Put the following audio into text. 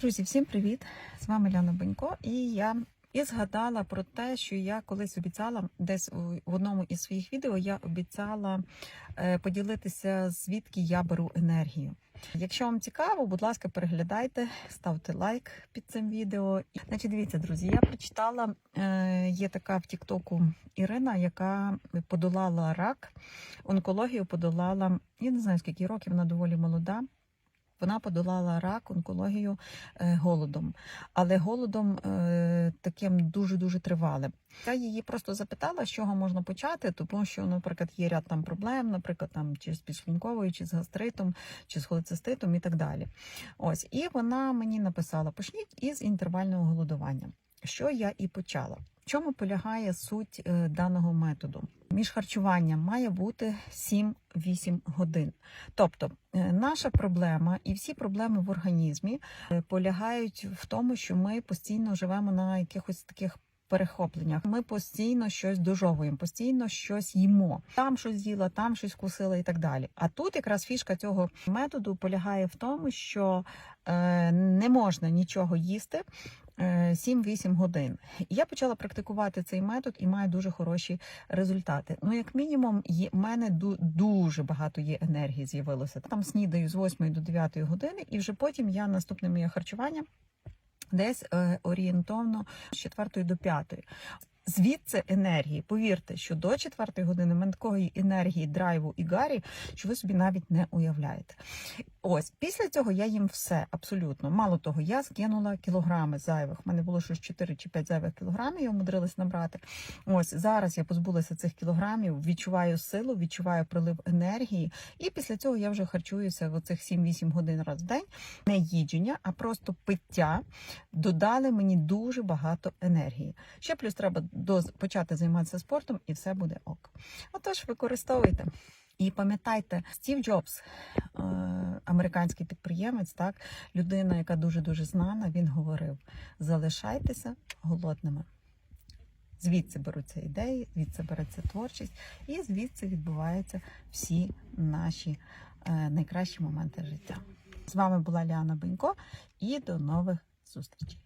Друзі, всім привіт! З вами Ляна Бенько, і я і згадала про те, що я колись обіцяла десь в одному із своїх відео я обіцяла е, поділитися, звідки я беру енергію. Якщо вам цікаво, будь ласка, переглядайте, ставте лайк під цим відео. Значить, дивіться, друзі, я прочитала, е, є така в Тіктоку Ірина, яка подолала рак, онкологію подолала, я не знаю скільки років, вона доволі молода. Вона подолала рак, онкологію е, голодом, але голодом е, таким дуже дуже тривалим. Я її просто запитала, з чого можна почати, тому що, наприклад, є ряд там проблем, наприклад, там чи з підшлунковою, чи з гастритом, чи з холециститом і так далі. Ось, і вона мені написала: почніть із інтервального голодування. Що я і почала. В чому полягає суть е, даного методу? Між харчуванням має бути 7-8 годин. Тобто, е, наша проблема і всі проблеми в організмі е, полягають в тому, що ми постійно живемо на якихось таких. Перехопленнях ми постійно щось дожовуємо, постійно щось їмо. Там щось з'їла, там щось кусила і так далі. А тут якраз фішка цього методу полягає в тому, що не можна нічого їсти 7-8 годин. І Я почала практикувати цей метод і маю дуже хороші результати. Ну, як мінімум, в мене ду- дуже багато є енергії з'явилося. Там снідаю з 8 до 9 години, і вже потім я наступне моє харчування десь е, орієнтовно з 4 до 5. Звідси енергії, повірте, що до 4 години в мене такої енергії, драйву і гарі, що ви собі навіть не уявляєте. Ось після цього я їм все абсолютно. Мало того, я скинула кілограми зайвих. У мене було щось 4 чи 5 зайвих кілограмів, я умудрилась набрати. Ось зараз я позбулася цих кілограмів, відчуваю силу, відчуваю прилив енергії, і після цього я вже харчуюся в оцих 7-8 годин раз в день. Не їдження, а просто пиття додали мені дуже багато енергії. Ще плюс треба почати займатися спортом, і все буде ок. Отож, використовуйте. І пам'ятайте, Стів Джобс, е, американський підприємець, так, людина, яка дуже дуже знана, він говорив: залишайтеся голодними. Звідси беруться ідеї, звідси береться творчість, і звідси відбуваються всі наші е, найкращі моменти життя. З вами була Ліана Бенько і до нових зустрічей.